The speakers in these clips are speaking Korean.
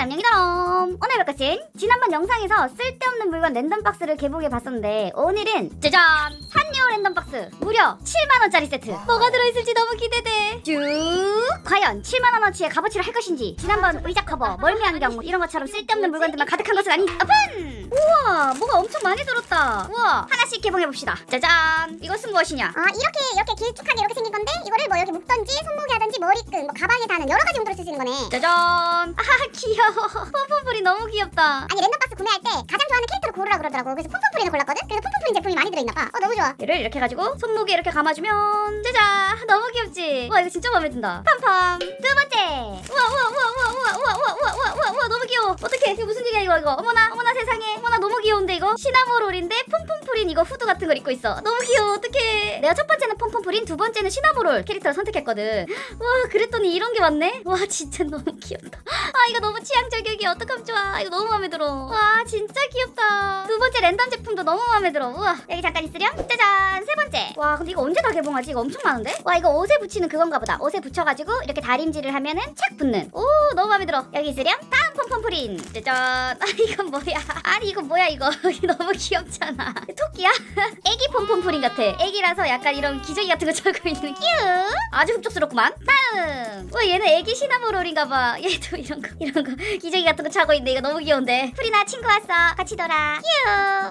대한민국이다 오늘 볼 것은 지난번 영상에서 쓸데없는 물건 랜덤 박스를 개봉해 봤었는데 오늘은 짜잔! 산리오 랜덤 박스 무려 7만원짜리 세트. 뭐가 들어있을지 너무 기대돼. 쭉! 과연 7만원어치의 값어치를 할 것인지 지난번 의자 커버 멀미 안경 뭐 이런 것처럼 쓸데없는 물건들만 가득한 것은 아닌 오픈! 우와 뭐가 엄청 많이 들었다. 우와 하나씩 개봉해 봅시다. 짜잔! 이것은 무엇이냐? 아 이렇게 이렇게 길쭉하게 이렇게 생긴 건데 이거를 뭐 이렇게 묶던지 손목에 하든지 머리끈 뭐 가방에 다는 여러 가지 용도로 쓸 수 있는 거네. 짜잔! 아 귀여워 폼폼풀이 너무 귀엽다 아니 랜덤박스 구매할 때 가장 좋아하는 캐릭터를 고르라 그러더라고 그래서 폼폼프린을 골랐거든 그래서 폼폼프린 제품이 많이 들어있나 봐 어 너무 좋아 얘를 이렇게 해가지고 손목에 이렇게 감아주면 짜잔 너무 귀엽지 와 이거 진짜 마음에 든다 팜팜 두 번째 우와 우와 우와 우와 우와 우와 우와 우와 우와 우와 우와 너무 귀여워 어떡해 이거 무슨 일이야 이거 이거 어머나 어머나 세상에 어머나 너무 귀여운데 이거 시나모 롤인데 폼폼 프린 이거 후드 같은 걸 입고 있어. 너무 귀여워 어떡해. 내가 첫 번째는 폼폼프린 두 번째는 시나모롤 캐릭터를 선택했거든. 와 그랬더니 이런 게 왔네? 와 진짜 너무 귀엽다. 아 이거 너무 취향 저격이야. 어떡하면 좋아. 이거 너무 마음에 들어. 와 진짜 귀엽다. 두 번째 랜덤 제품도 너무 마음에 들어. 우와 여기 잠깐 있으렴. 짜잔 세 번째. 와 근데 이거 언제 다 개봉하지? 이거 엄청 많은데? 와 이거 옷에 붙이는 그건가 보다. 옷에 붙여가지고 이렇게 다림질을 하면은 착 붙는. 오 너무 마음에 들어. 여기 있으렴. 다음 폼폼프린. 짜잔. 아 이건 뭐야? 아니 이거 뭐야 이거? 너무 귀엽잖아. 토끼야? 애기 폼폼프린 같아. 애기라서 약간 이런 기저귀 같은 거 차고 있는 큐! 아주 흡족스럽구만. 다음! 와 얘는 애기 시나모롤인가봐. 얘도 이런 거 이런 거 기저귀 같은 거 차고 있네 이거 너무 귀여운데. 프리나 친구 왔어. 같이 놀아.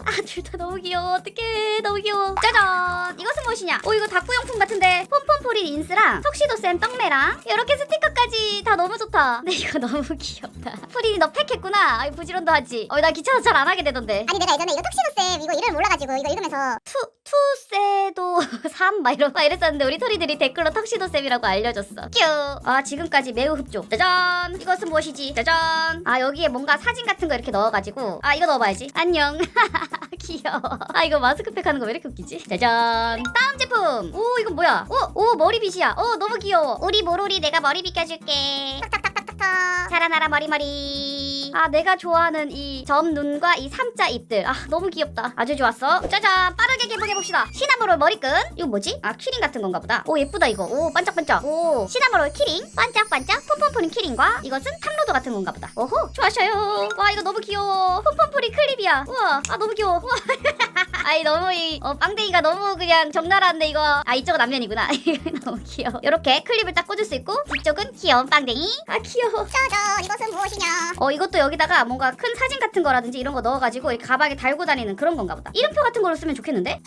큐아둘 다 너무 귀여워. 어떡해. 너무 귀여워. 짜잔! 이것은 무엇이냐? 오 이거 다꾸용품 같은데. 폼폼프린 인스랑 턱시도쌤 떡매랑. 이렇게 스티커까지 다 너무 좋다. 근데 이거 너무 귀엽다. 프 린이 너 팩했구나 아이 부지런도 하지 어 나 귀찮아서 잘 안 하게 되던데 아니 내가 예전에 이거 턱시도쌤 이거 이름 몰라가지고 이거 읽으면서 투 투세도 3막 이런 막 이랬었는데 우리 토리들이 댓글로 턱시도 쌤이라고 알려줬어. 큐. 아 지금까지 매우 흡족. 짜잔. 이것은 무엇이지? 짜잔. 아 여기에 뭔가 사진 같은 거 이렇게 넣어가지고 아 이거 넣어봐야지. 안녕. 귀여워. 아 이거 마스크팩 하는 거 왜 이렇게 웃기지? 짜잔. 다음 제품. 오 이건 뭐야? 오, 오 머리빗이야. 오 너무 귀여워. 우리 모로리 내가 머리 빗겨줄게. 탁탁탁 탁탁 자라나라 머리머리. 아 내가 좋아하는 이 점 눈과 이 삼자 입들. 아 너무 귀엽다. 아주 좋았어. 짜잔 빠르게 개봉해 봅시다. 시나모롤 머리끈. 이거 뭐지? 아 키링 같은 건가 보다. 오 예쁘다 이거. 오 반짝반짝. 오 시나모롤 키링. 반짝반짝. 폼폼프린 키링과 이것은 탑로드 같은 건가 보다. 오호 좋아셔요. 와 이거 너무 귀여워. 폼폼프린 클립이야. 우와 아 너무 귀여워. 우와. 아이 너무 이 어, 빵댕이가 너무 그냥 적나라한데 이거 아 이쪽은 앞면이구나. 이거 너무 귀여워. 이렇게 클립을 딱 꽂을 수 있고 뒤쪽은 귀여운 빵댕이. 아 귀여워. 짜잔 이것은 무엇이냐 어 이것도 여기다가 뭔가 큰 사진 같은 거라든지 이런 거 넣어가지고 이 가방에 달고 다니는 그런 건가 보다 이름표 같은 걸로 쓰면 좋겠는데?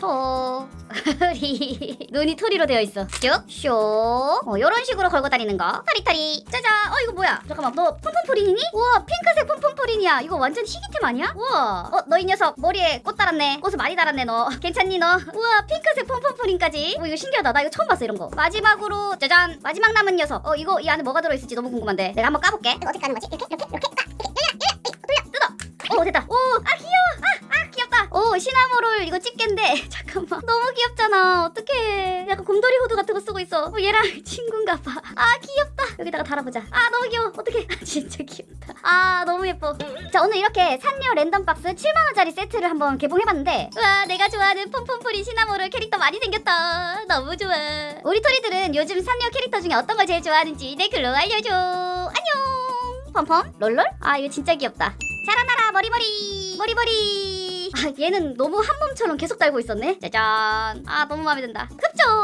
토리 눈이 토리로 되어 있어 쭉쇼 어 요런 식으로 걸고 다니는 거 타리타리 짜잔 어 이거 뭐야 잠깐만 너 폼폼프린이니? 우와 핑크색 폼폼프린이야 이거 완전 희귀템 아니야? 우와 어 너 이 녀석 머리에 꽃 달았네 꽃을 많이 달았네 너 괜찮니 너 우와 핑크색 폼폼프린까지 어 이거 신기하다 나 이거 처음 봤어 이런 거 마지막으로 짜잔 마지막 남은 녀석 어 이거 이 안에 뭐가 들어있을지 너무 궁금한데 내가 한번 까볼게 이거 어떻게 하는 거지? 이렇게 이렇게 이렇게 딱 이렇게 열려 열려 오 됐다. 오아 귀여워. 시나모롤 이거 집게인데 잠깐만 너무 귀엽잖아. 어떡해. 약간 곰돌이 후드 같은 거 쓰고 있어. 어, 얘랑 친구인가 봐. 아 귀엽다. 여기다가 달아보자. 아 너무 귀여워. 어떡해. 아, 진짜 귀엽다. 아 너무 예뻐. 자 오늘 이렇게 산리오 랜덤 박스 7만 원짜리 세트를 한번 개봉해봤는데 와 내가 좋아하는 폼폼프리 시나모롤 캐릭터 많이 생겼다. 너무 좋아. 우리 토리들은 요즘 산리오 캐릭터 중에 어떤 걸 제일 좋아하는지 댓글로 알려줘. 안녕. 펌펌 롤롤? 아 이거 진짜 귀엽다. 자라나라 머리머리 머리머리 아 얘는 너무 한 몸처럼 계속 달고 있었네. 짜잔. 아 너무 마음에 든다. 흡족